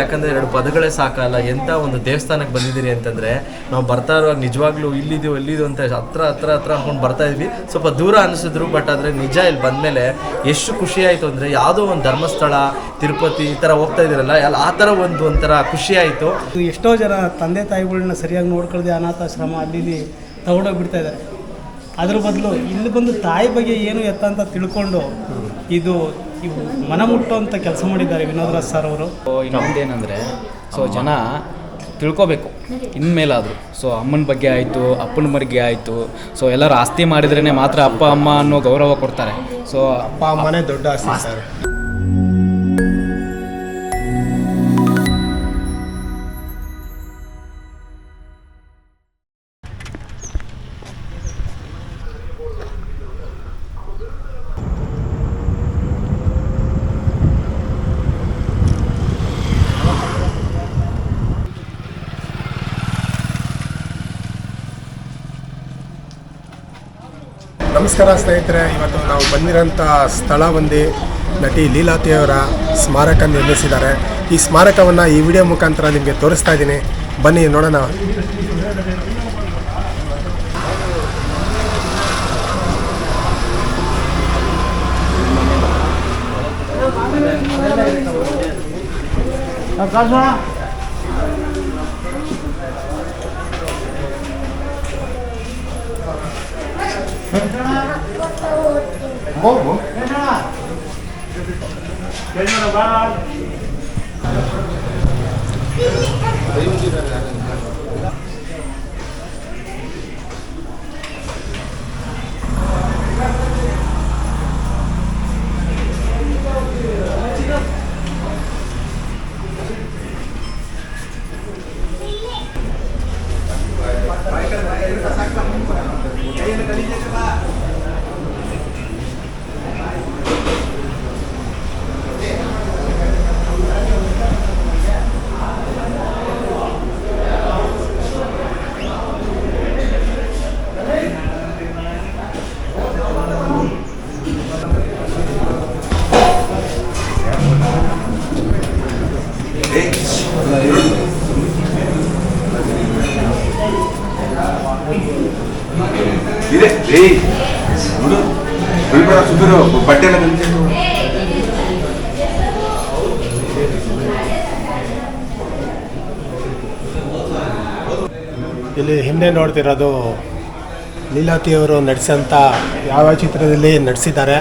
ಯಾಕಂದ್ರೆ ಎರಡು ಪದಗಳೇ ಸಾಕಲ್ಲ, ಎಂತ ಒಂದು ದೇವಸ್ಥಾನಕ್ಕೆ ಬಂದಿದ್ದೀರಿ ಅಂತಂದ್ರೆ, ನಾವು ಬರ್ತಾ ಇರುವಾಗ ನಿಜವಾಗ್ಲೂ ಇಲ್ಲಿದೀವಿ ಅಲ್ಲಿದ್ದು ಅಂತ ಹತ್ರ ಹತ್ರ ಹತ್ರ ಹಾಕೊಂಡು ಬರ್ತಾ ಇದ್ವಿ. ಸ್ವಲ್ಪ ದೂರ ಅನಿಸಿದ್ರು ಬಟ್ ಆದ್ರೆ ನಿಜ ಇಲ್ಲಿ ಬಂದ್ಮೇಲೆ ಎಷ್ಟು ಖುಷಿ ಆಯ್ತು ಅಂದ್ರೆ ಯಾವುದೋ ಒಂದು ಧರ್ಮಸ್ಥಳ, ತಿರುಪತಿ ಈ ತರ ಹೋಗ್ತಾ ಇದ್ದೀರಲ್ಲ ಅಲ್ಲಿ ಆ ತರ ಒಂದು ಒಂಥರ ಖುಷಿ ಆಯ್ತು. ಎಷ್ಟೋ ಜನ ತಂದೆ ತಾಯಿಗಳನ್ನ ಸರಿಯಾಗಿ ನೋಡ್ಕೊಳ್ದೆ ಅನಾಥಾಶ್ರಮ ಅಲ್ಲಿ ತಗೊಂಡೋಗ್ಬಿಡ್ತಾ ತಗೊಂಡೋಗಿ ಬಿಡ್ತಾ ಇದ್ದಾರೆ. ಅದ್ರ ಬದಲು ಇಲ್ಲಿ ಬಂದು ತಾಯಿ ಬಗ್ಗೆ ಏನು ಎತ್ತ ಅಂತ ತಿಳ್ಕೊಂಡು ಇದು ಇವು ಮನ ಮುಟ್ಟುವಂಥ ಕೆಲಸ ಮಾಡಿದ್ದಾರೆ ವಿನೋದ್ ರಾಜ್ ಸರ್ ಅವರು. ಇನ್ನೊಂದೇನೆಂದರೆ ಸೊ ಜನ ತಿಳ್ಕೊಬೇಕು. ಇನ್ಮೇಲಾದರೂ. ಸೊ ಅಮ್ಮನ ಬಗ್ಗೆ ಆಯಿತು ಅಪ್ಪನ ಬಗ್ಗೆ ಆಯಿತು. ಸೊ ಎಲ್ಲರೂ ಆಸ್ತಿ ಮಾಡಿದ್ರೇ ಮಾತ್ರ ಅಪ್ಪ ಅಮ್ಮ ಅನ್ನೋ ಗೌರವ ಕೊಡ್ತಾರೆ. ಸೊ ಅಪ್ಪ ಅಮ್ಮನೇ ದೊಡ್ಡ ಆಸ್ತಿ. ಸರ್. ನಮಸ್ಕಾರ ಸ್ನೇಹಿತರೆ, ಇವತ್ತು ನಾವು ಬಂದಿರೋಂಥ ಸ್ಥಳ ಬಂದು ನಟಿ ಲೀಲಾತಿಯವರ ಸ್ಮಾರಕ ನಿರ್ಮಿಸಿದ್ದಾರೆ. ಈ ಸ್ಮಾರಕವನ್ನು ಈ ವಿಡಿಯೋ ಮುಖಾಂತರ ನಿಮಗೆ ತೋರಿಸ್ತಾ ಇದ್ದೀನಿ. ಬನ್ನಿ, ನೋಡೋಣ. 먹어 뭐? 괜찮아. 괜찮아 봐. ಇಲ್ಲಿ ಹಿಂದೆ ನೋಡ್ತಿರೋದು ಲೀಲಾತಿಯವರು ನಡೆಸಂಥ ಯಾವ ಚಿತ್ರದಲ್ಲಿ ನಡೆಸಿದ್ದಾರೆ?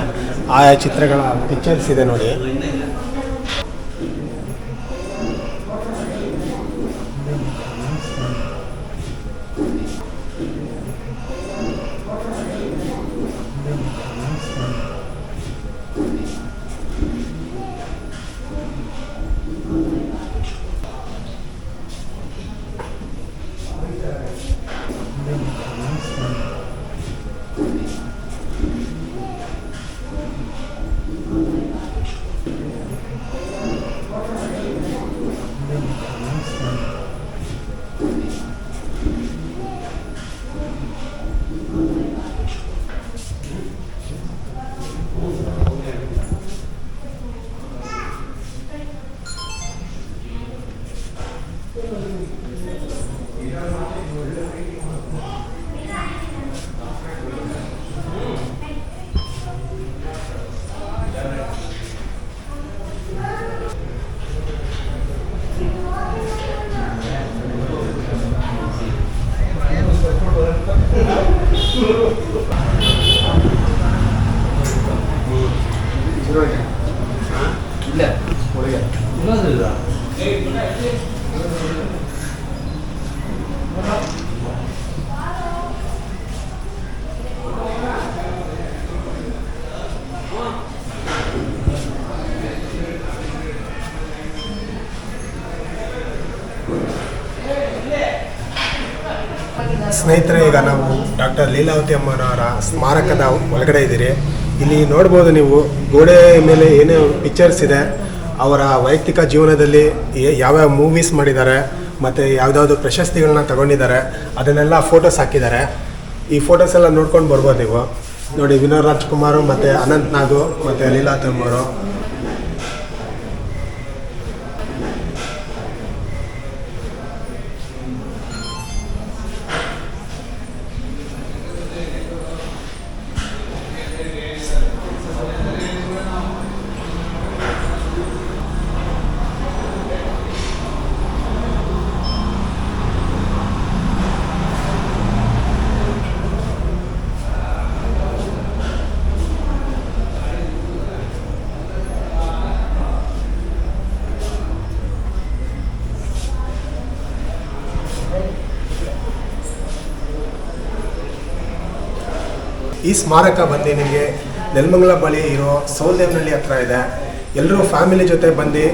ಆಯಾ ಚಿತ್ರಗಳ ಪಿಕ್ಚರ್ಸ್ ಇದೆ ನೋಡಿ. ಸ್ನೇಹಿತರೆ, ಈಗ ನಾವು ಡಾಕ್ಟರ್ ಲೀಲಾವತಿ ಅಮ್ಮನವರ ಸ್ಮಾರಕದ ಒಳಗಡೆ ಇದ್ದೀರಿ. ಇಲ್ಲಿ ನೋಡ್ಬೋದು ನೀವು ಗೋಡೆ ಮೇಲೆ ಏನೇ ಪಿಕ್ಚರ್ಸ್ ಇದೆ, ಅವರ ವೈಯಕ್ತಿಕ ಜೀವನದಲ್ಲಿ ಯಾವ್ಯಾವ ಮೂವೀಸ್ ಮಾಡಿದ್ದಾರೆ, ಮತ್ತು ಯಾವುದಾದ್ರು ಪ್ರಶಸ್ತಿಗಳನ್ನ ತಗೊಂಡಿದ್ದಾರೆ, ಅದನ್ನೆಲ್ಲ ಫೋಟೋಸ್ ಹಾಕಿದ್ದಾರೆ. ಈ ಫೋಟೋಸ್ ಎಲ್ಲ ನೋಡ್ಕೊಂಡು ಬರ್ಬೋದು ನೀವು. ನೋಡಿ, ವಿನೋದ್ ರಾಜ್ಕುಮಾರ್ ಮತ್ತು ಅನಂತ್ ನಾಗು ಮತ್ತು ಲೀಲಾವತಿ ಈ ಸ್ಮಾರಕ ಬಂದು ನಿಮಗೆ ನೆಲಮಂಗಲ ಬಳಿ ಇರೋ ಸೌಲ್ದೇವನಹಳ್ಳಿ ಹತ್ರ ಇದೆ. ಎಲ್ಲರೂ ಫ್ಯಾಮಿಲಿ ಜೊತೆ ಬಂದು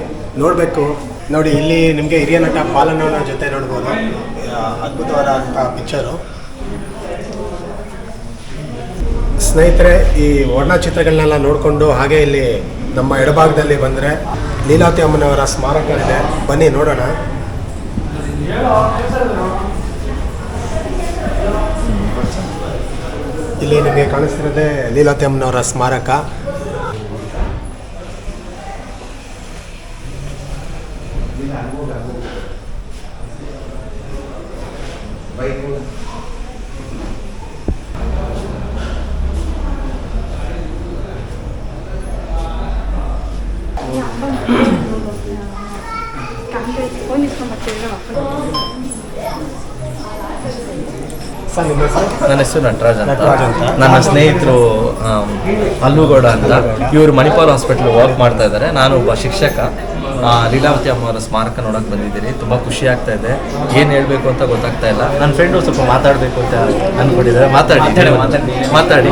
ನೋಡಬೇಕು. ನೋಡಿ, ಇಲ್ಲಿ ನಿಮಗೆ ಹಿರಿಯ ನಟ ಪಾಲನವನ ಜೊತೆ ನೋಡ್ಬೋದು. ಅದ್ಭುತವಾದಂಥ ಪಿಕ್ಚರು ಸ್ನೇಹಿತರೆ, ಈ ವರ್ಣಚಿತ್ರಗಳನ್ನೆಲ್ಲ ನೋಡಿಕೊಂಡು ಹಾಗೆ ಇಲ್ಲಿ ನಮ್ಮ ಎಡಭಾಗದಲ್ಲಿ ಬಂದರೆ ಲೀಲಾವತಿ ಅಮ್ಮನವರ ಸ್ಮಾರಕ ಇದೆ. ಬನ್ನಿ, ನೋಡೋಣ. ಇಲ್ಲಿ ನಿಮಗೆ ಕಾಣಿಸ್ತಿರೋದೇ ಲೀಲಾವತಿ ಅಮ್ಮನವರ ಸ್ಮಾರಕ ನನ್ನ ಹೆಸರು ನಟರಾಜ್ ಅಂತ. ನನ್ನ ಸ್ನೇಹಿತರು ಅಲ್ಲುಗೌಡ ಅಂತ. ಇವರು ಮಣಿಪಾಲ್ ಹಾಸ್ಪಿಟ್ಲ್ ವರ್ಕ್ ಮಾಡ್ತಾ ಇದ್ದಾರೆ. ನಾನು ಒಬ್ಬ ಶಿಕ್ಷಕ. ಲೀಲಾವತಿ ಅಮ್ಮವರ ಸ್ಮಾರಕ ನೋಡಕ್ ಬಂದಿದ್ದೀನಿ ತುಂಬಾ ಖುಷಿ ಆಗ್ತಾ ಇದೆ. ಏನ್ ಹೇಳ್ಬೇಕು ಅಂತ ಗೊತ್ತಾಗ್ತಾ ಇಲ್ಲ. ನನ್ನ ಫ್ರೆಂಡು ಸ್ವಲ್ಪ ಮಾತಾಡಬೇಕು ಅಂತ ಅನ್ಕೊಂಡಿದ್ದಾರೆ. ಮಾತಾಡಿ. ಮಾತಾಡಿ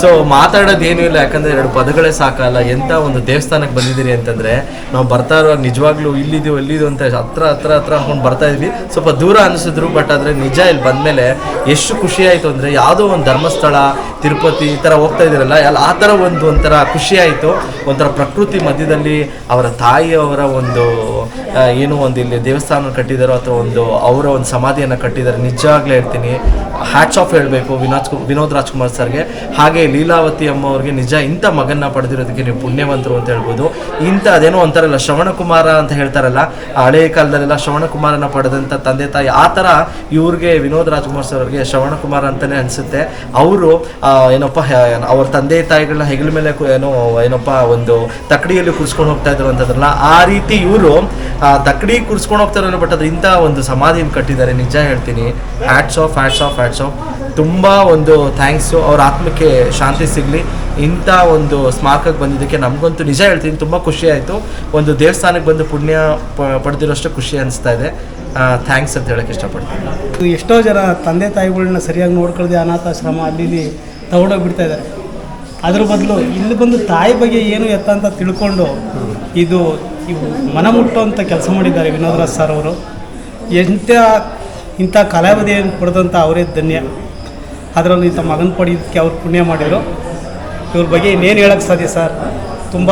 ಸೊ ಮಾತಾಡೋದು ಏನೂ ಇಲ್ಲ. ಯಾಕಂದ್ರೆ ಎರಡು ಪದಗಳೇ ಸಾಕಲ್ಲ. ಎಂತ ಒಂದು ದೇವಸ್ಥಾನಕ್ಕೆ ಬಂದಿದ್ದೀರಿ ಅಂತಂದ್ರೆ ನಾವು ಬರ್ತಾ ಇರುವಾಗ ನಿಜವಾಗ್ಲೂ ಇಲ್ಲಿದ್ದೀವಿ ಅಲ್ಲಿದ್ದು ಅಂತ ಹತ್ರ ಹತ್ರ ಹತ್ರ ಹಾಕೊಂಡು ಬರ್ತಾ ಇದ್ವಿ. ಸ್ವಲ್ಪ ದೂರ ಅನಿಸಿದ್ರು ಬಟ್ ಆದ್ರೆ ನಿಜ ಇಲ್ಲಿ ಬಂದ್ಮೇಲೆ ಎಷ್ಟು ಖುಷಿ ಆಯ್ತು ಅಂದ್ರೆ ಯಾವುದೋ ಒಂದು ಧರ್ಮಸ್ಥಳ ತಿರುಪತಿ ಈ ಥರ ಹೋಗ್ತಾ ಇದ್ದೀರಲ್ಲ ಎಲ್ಲ ಆ ತರ ಒಂದು ಒಂಥರ ಖುಷಿ ಆಯಿತು. ಒಂಥರ ಪ್ರಕೃತಿ ಮಧ್ಯದಲ್ಲಿ ಅವರ ತಾಯಿಯವರ ಒಂದು ಏನು ಒಂದು ಇಲ್ಲಿ ದೇವಸ್ಥಾನ ಕಟ್ಟಿದಾರೋ ಅಥವಾ ಒಂದು ಅವರ ಒಂದು ಸಮಾಧಿಯನ್ನು ಕಟ್ಟಿದ್ದಾರೆ ನಿಜವಾಗ್ಲೇ ಹೇಳ್ತೀನಿ. ಹ್ಯಾಟ್ಸ್ ಆಫ್ ಹೇಳಬೇಕು, ವಿನೋದ್ ವಿನೋದ್ ರಾಜ್ಕುಮಾರ್ ಸರ್ಗೆ. ಹಾಗೆ ಲೀಲಾವತಿ ಅಮ್ಮ ಅವ್ರಿಗೆ ನಿಜ ಇಂಥ ಮಗನ್ನ ಪಡೆದಿರೋದಕ್ಕೆ ನೀವು ಪುಣ್ಯವಂತರು ಅಂತ ಹೇಳ್ಬೋದು. ಇಂಥ ಅದೇನೋ ಅಂತಾರಲ್ಲ ಶ್ರವಣ ಕುಮಾರ ಅಂತ ಹೇಳ್ತಾರಲ್ಲ ಆ ಹಳೆಯ ಕಾಲದಲ್ಲೆಲ್ಲ ಶ್ರವಣ ಕುಮಾರನ ಪಡೆದಂಥ ತಂದೆ ತಾಯಿ, ಆ ಥರ ಇವ್ರಿಗೆ ವಿನೋದ್ ರಾಜ್ಕುಮಾರ್ ಸರ್ ಅವ್ರಿಗೆ ಶ್ರವಣ ಕುಮಾರ ಅಂತಲೇ ಅನಿಸುತ್ತೆ. ಅವರು ಏನಪ್ಪ ಅವ್ರ ತಂದೆ ತಾಯಿಗಳನ್ನ ಹೆಗಲ ಮೇಲೆ ಏನೋ, ಏನಪ್ಪ, ಒಂದು ತಕ್ಕಡಿಯಲ್ಲಿ ಕೂರಿಸ್ಕೊಂಡು ಹೋಗ್ತಾ ಇದ್ರು ಅಂತದ್ರಲ್ಲ, ಆ ರೀತಿ ಇವರು ತಕ್ಕಡಿ ಕೂರಿಸ್ಕೊಂಡು ಹೋಗ್ತಾರೆ ಬಟ್ ಅದು ಇಂಥ ಒಂದು ಸಮಾಧಿಯನ್ನು ಕಟ್ಟಿದ್ದಾರೆ. ನಿಜ ಹೇಳ್ತೀನಿ. Hats off hats off off ತುಂಬ ಒಂದು ಥ್ಯಾಂಕ್ಸು ಅವ್ರ ಆತ್ಮಕ್ಕೆ ಶಾಂತಿ ಸಿಗಲಿ. ಇಂಥ ಒಂದು ಸ್ಮಾರಕಕ್ಕೆ ಬಂದಿದ್ದಕ್ಕೆ ನಮಗಂತೂ ನಿಜ ಹೇಳ್ತೀನಿ, ತುಂಬ ಖುಷಿ ಆಯಿತು. ಒಂದು ದೇವಸ್ಥಾನಕ್ಕೆ ಬಂದು ಪುಣ್ಯ ಪಡೆದಿರೋಷ್ಟು ಖುಷಿ ಅನಿಸ್ತಾ ಇದೆ. ಥ್ಯಾಂಕ್ಸ್ ಅಂತ ಹೇಳೋಕೆ ಇಷ್ಟಪಡ್ತೀನಿ. ಎಷ್ಟೋ ಜನ ತಂದೆ ತಾಯಿಗಳನ್ನ ಸರಿಯಾಗಿ ನೋಡ್ಕೊಳ್ದೆ ಅನಾಥಾಶ್ರಮ ಅಲ್ಲಿ ಇಲ್ಲಿ ಬಿಡ್ತಾ ಇದ್ದಾರೆ ಅದ್ರ ಬದಲು ಇಲ್ಲಿ ಬಂದು ತಾಯಿ ಬಗ್ಗೆ ಏನು ಎತ್ತ ಅಂತ ತಿಳ್ಕೊಂಡು ಇದು ಮನ ಮುಟ್ಟುವಂಥ ಕೆಲಸ ಮಾಡಿದ್ದಾರೆ ವಿನೋದ್ರಾಜ್ ಸರ್ ಅವರು. ಎಂಥ ಇಂಥ ಕಲಾವಿದೆಯನ್ನು ಪಡೆದಂಥ ಅವರೇ ಧನ್ಯ. ಅದರಲ್ಲಿ ಇಂಥ ಮಗನ ಪಡೆಯೋದಕ್ಕೆ ಅವ್ರು ಪುಣ್ಯ ಮಾಡಿದರು. ಇವ್ರ ಬಗ್ಗೆ ಇನ್ನೇನು ಹೇಳೋಕ್ಕೆ ಸಾಧ್ಯ ಸರ್? ತುಂಬ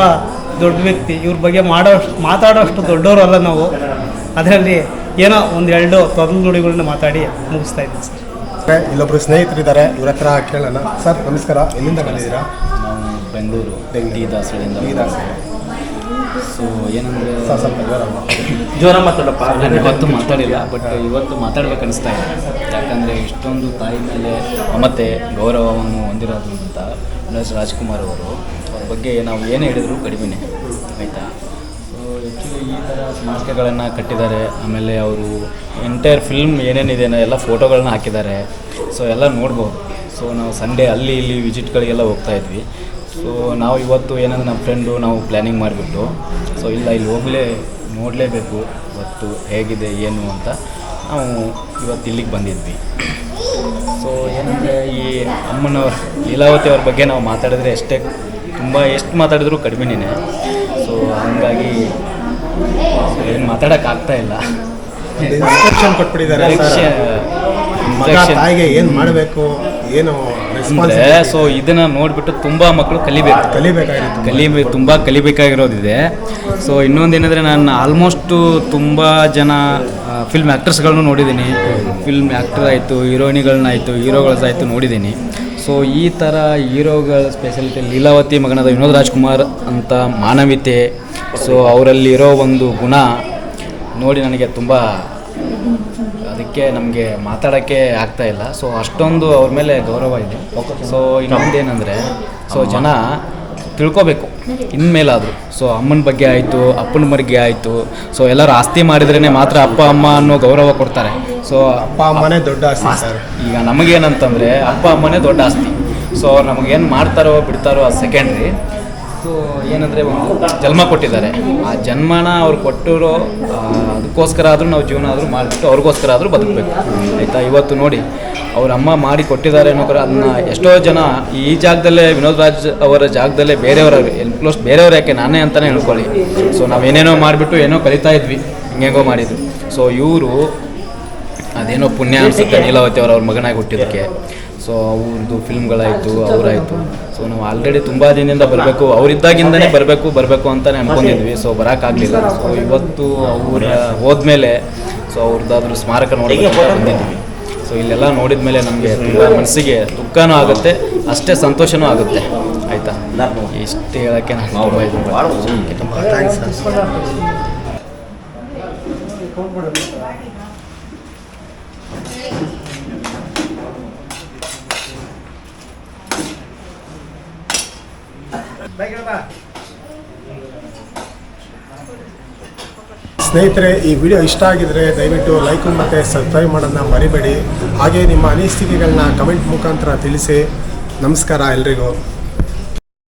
ದೊಡ್ಡ ವ್ಯಕ್ತಿ. ಇವ್ರ ಬಗ್ಗೆ ಮಾಡೋ ಮಾತಾಡೋಷ್ಟು ದೊಡ್ಡವರು ಅಲ್ಲ ನಾವು. ಅದರಲ್ಲಿ ಏನೋ ಒಂದು ಎರಡು ತೊದಲು ನುಡಿಗಳನ್ನ ಮಾತಾಡಿ ಮುಗಿಸ್ತಾ ಇದ್ದೀನಿ ಸರ್. ಇಲ್ಲೊಬ್ಬರು ಇಲ್ಲೊಬ್ರು ಸ್ನೇಹಿತರಿದ್ದಾರೆ. ಇವ್ರ ಹತ್ರ ಕೇಳೋಣ. ಸರ್ ನಮಸ್ಕಾರ. ಎಲ್ಲಿಂದ ಬಂದಿದ್ದೀರಾ? ನಾವು ಬೆಂಗಳೂರು ಬೆಂಗಳೂರು ದಾಸರಿಂದ ಈ ದಾಸ ಸೊ ಏನಂದರೆ ಸ್ವಲ್ಪ ಜೋರ ಮಾತಾಡಪ್ಪ. ನಾನು ಇವತ್ತು ಮಾತಾಡಿಲ್ಲ ಬಟ್ ಇವತ್ತು ಮಾತಾಡ್ಬೇಕು ಅನಿಸ್ತಾ ಇದೆ. ಯಾಕಂದರೆ ಇಷ್ಟೊಂದು ತಾಯಿ ಮೇಲೆ ಮತ್ತೆ ಗೌರವವನ್ನು ಹೊಂದಿರೋದ್ರಿಂದ ಎಸ್ ರಾಜ್ಕುಮಾರ್ ಅವರು ಅವ್ರ ಬಗ್ಗೆ ನಾವು ಏನೇ ಹೇಳಿದ್ರು ಕಡಿಮೆ ಆಯಿತಾ? ಸೊ ಆ್ಯಕ್ಚುಲಿ ಈ ಥರ ಸ್ಮಾರಕಗಳನ್ನು ಕಟ್ಟಿದ್ದಾರೆ. ಆಮೇಲೆ ಅವರು ಎಂಟೈರ್ ಫಿಲ್ಮ್ ಏನೇನಿದೆ ಎಲ್ಲ ಫೋಟೋಗಳನ್ನ ಹಾಕಿದ್ದಾರೆ. ಸೊ ಎಲ್ಲ ನೋಡ್ಬೋದು. ಸೊ ನಾವು ಸಂಡೇ ಅಲ್ಲಿ ಇಲ್ಲಿ ವಿಸಿಟ್ಗಳಿಗೆಲ್ಲ ಹೋಗ್ತಾ ಇದ್ವಿ. ಸೊ ನಾವು ಇವತ್ತು ಏನಂದ್ರೆ ನಮ್ಮ ಫ್ರೆಂಡು ನಾವು ಪ್ಲ್ಯಾನಿಂಗ್ ಮಾಡಿಬಿಟ್ಟು ಸೊ ಇಲ್ಲ ಇಲ್ಲಿ ಹೋಗಲೇ ನೋಡಲೇಬೇಕು ಇವತ್ತು ಹೇಗಿದೆ ಏನು ಅಂತ ನಾವು ಇವತ್ತು ಇಲ್ಲಿಗೆ ಬಂದಿದ್ವಿ. ಸೊ ಏನಂದರೆ ಈ ಅಮ್ಮನವ್ರ ಲೀಲಾವತಿ ಅವ್ರ ಬಗ್ಗೆ ನಾವು ಮಾತಾಡಿದ್ರೆ ಎಷ್ಟೇ ತುಂಬ ಎಷ್ಟು ಮಾತಾಡಿದ್ರು ಕಡಿಮೆನೇ ಸೊ ಹಂಗಾಗಿ ಏನು ಮಾತಾಡೋಕ್ಕಾಗ್ತಾ ಇಲ್ಲ. ಕೊಟ್ಬಿಟ್ಟಿದ್ದಾರೆ ಏನು ಮಾಡಬೇಕು? ಏನು ಅಂದರೆ ಸೊ ಇದನ್ನು ನೋಡಿಬಿಟ್ಟು ತುಂಬ ಮಕ್ಕಳು ಕಲಿಬೇಕು. ಕಲಿಬೇಕಾಗಿರೋದು ಕಲಿಬೇಕು ತುಂಬ ಕಲಿಬೇಕಾಗಿರೋದಿದೆ. ಸೊ ಇನ್ನೊಂದೇನೆಂದರೆ ನಾನು ಆಲ್ಮೋಸ್ಟು ತುಂಬ ಜನ ಫಿಲ್ಮ್ ಆ್ಯಕ್ಟರ್ಸ್ಗಳನ್ನು ನೋಡಿದ್ದೀನಿ. ಫಿಲ್ಮ್ ಆ್ಯಕ್ಟರ್ ಆಯಿತು ಹೀರೋಯಿನ್ಗಳನ್ನಾಯಿತು ಹೀರೋಗಳಾಯಿತು ನೋಡಿದ್ದೀನಿ. ಸೊ ಈ ಥರ ಹೀರೋಗಳ ಸ್ಪೆಷಾಲಿಟಿ ಲೀಲಾವತಿ ಮಗನಾದ ವಿನೋದ್ ರಾಜ್ಕುಮಾರ್ ಅಂತ ಮಾನವೀಯತೆ ಸೊ ಅವರಲ್ಲಿರೋ ಒಂದು ಗುಣ ನೋಡಿ ನನಗೆ ತುಂಬ ಅದಕ್ಕೆ ನಮಗೆ ಮಾತಾಡೋಕ್ಕೆ ಆಗ್ತಾ ಇಲ್ಲ. ಸೊ ಅಷ್ಟೊಂದು ಅವ್ರ ಮೇಲೆ ಗೌರವ ಇದೆ. ಸೊ ಇನ್ನೊಂದೇನೆಂದರೆ ಸೊ ಜನ ತಿಳ್ಕೊಬೇಕು. ಇನ್ಮೇಲಾದರೂ. ಸೊ ಅಮ್ಮನ ಬಗ್ಗೆ ಆಯಿತು ಅಪ್ಪನ ಬಗ್ಗೆ ಆಯಿತು. ಸೊ ಎಲ್ಲರೂ ಆಸ್ತಿ ಮಾಡಿದ್ರೇ ಮಾತ್ರ ಅಪ್ಪ ಅಮ್ಮ ಅನ್ನೋ ಗೌರವ ಕೊಡ್ತಾರೆ. ಸೊ ಅಪ್ಪ ಅಮ್ಮನೇ ದೊಡ್ಡ ಆಸ್ತಿ ಸರ್. ಈಗ ನಮಗೇನಂತಂದರೆ ಅಪ್ಪ ಅಮ್ಮನೇ ದೊಡ್ಡ ಆಸ್ತಿ. ಸೊ ಅವ್ರು ನಮಗೇನು ಮಾಡ್ತಾರೋ ಬಿಡ್ತಾರೋ ಅದು ಸೆಕೆಂಡ್ರಿ ಇವತ್ತು ಏನಂದರೆ ಜನ್ಮ ಕೊಟ್ಟಿದ್ದಾರೆ. ಆ ಜನ್ಮನ ಅವ್ರು ಕೊಟ್ಟಿರೋ ಅದಕ್ಕೋಸ್ಕರ ಆದರೂ ನಾವು ಜೀವನ ಆದರೂ ಮಾಡಿಬಿಟ್ಟು ಅವ್ರಿಗೋಸ್ಕರ ಆದರೂ ಬದುಕಬೇಕು. ಆಯಿತಾ? ಇವತ್ತು ನೋಡಿ, ಅವ್ರ ಅಮ್ಮ ಮಾಡಿ ಕೊಟ್ಟಿದ್ದಾರೆ ಅನ್ನೋಕ್ರ ಅದನ್ನ ಎಷ್ಟೋ ಜನ ಈ ಜಾಗದಲ್ಲೇ ವಿನೋದ್ ರಾಜ್ ಅವರ ಜಾಗದಲ್ಲೇ ಬೇರೆಯವರ ಎಲ್ಪ್ಲೋಸ್ ಬೇರೆಯವ್ರು ಯಾಕೆ ನಾನೇ ಅಂತಲೇ ಹೇಳ್ಕೊಳ್ಳಿ. ಸೊ ನಾವು ಏನೇನೋ ಮಾಡಿಬಿಟ್ಟು ಏನೋ ಕಲಿತಾ ಇದ್ವಿ, ಹಿಂಗೆಂಗೋ ಮಾಡಿದ್ವಿ ಸೊ ಇವರು ಅದೇನೋ ಪುಣ್ಯ ಅನ್ಸುತ್ತೆ ನೀಲಾವತಿ ಅವ್ರ ಅವ್ರ ಮಗನಾಗಿ ಹುಟ್ಟಿದ್ದಕ್ಕೆ ಸೊ ಅವ್ರದ್ದು ಫಿಲ್ಮ್ಗಳಾಯಿತು ಅವರಾಯಿತು. ಸೊ ನಾವು ಆಲ್ರೆಡಿ ತುಂಬ ದಿನದಿಂದ ಬರಬೇಕು. ಅವರಿದ್ದಾಗಿಂದನೇ ಬರಬೇಕು ಬರಬೇಕು ಅಂತಲೇ ಅನ್ಕೊಂಡಿದ್ವಿ. ಸೊ ಬರೋಕ್ಕಾಗಲಿಲ್ಲ ಸೊ ಇವತ್ತು ಅವ್ರ ಹೋದ್ಮೇಲೆ ಸೊ ಅವ್ರದ್ದಾದ್ರೂ ಸ್ಮಾರಕ ನೋಡಿ ಬಂದಿದ್ವಿ ಸೊ ಇಲ್ಲೆಲ್ಲ ನೋಡಿದ ಮೇಲೆ ನಮಗೆ ತುಂಬ ಮನಸ್ಸಿಗೆ ದುಃಖನೂ ಆಗುತ್ತೆ. ಅಷ್ಟೇ ಸಂತೋಷನೂ ಆಗುತ್ತೆ. ಆಯಿತಾ? ಇಷ್ಟು ಹೇಳೋಕ್ಕೆ ನಾನು. ಥ್ಯಾಂಕ್ಸ್ ಸ್ನೇಹಿತರೆ, ಈ ವಿಡಿಯೋ ಇಷ್ಟ ಆಗಿದ್ರೆ ದಯವಿಟ್ಟು ಲೈಕ್ ಮತ್ತು ಸಬ್ಸ್ಕ್ರೈಬ್ ಮಾಡೋದನ್ನ ಮರಿಬೇಡಿ. ಹಾಗೆ ನಿಮ್ಮ ಅನಿಸಿಕೆಗಳನ್ನ ಕಮೆಂಟ್ ಮುಖಾಂತರ ತಿಳಿಸಿ. ನಮಸ್ಕಾರ ಎಲ್ರಿಗೂ.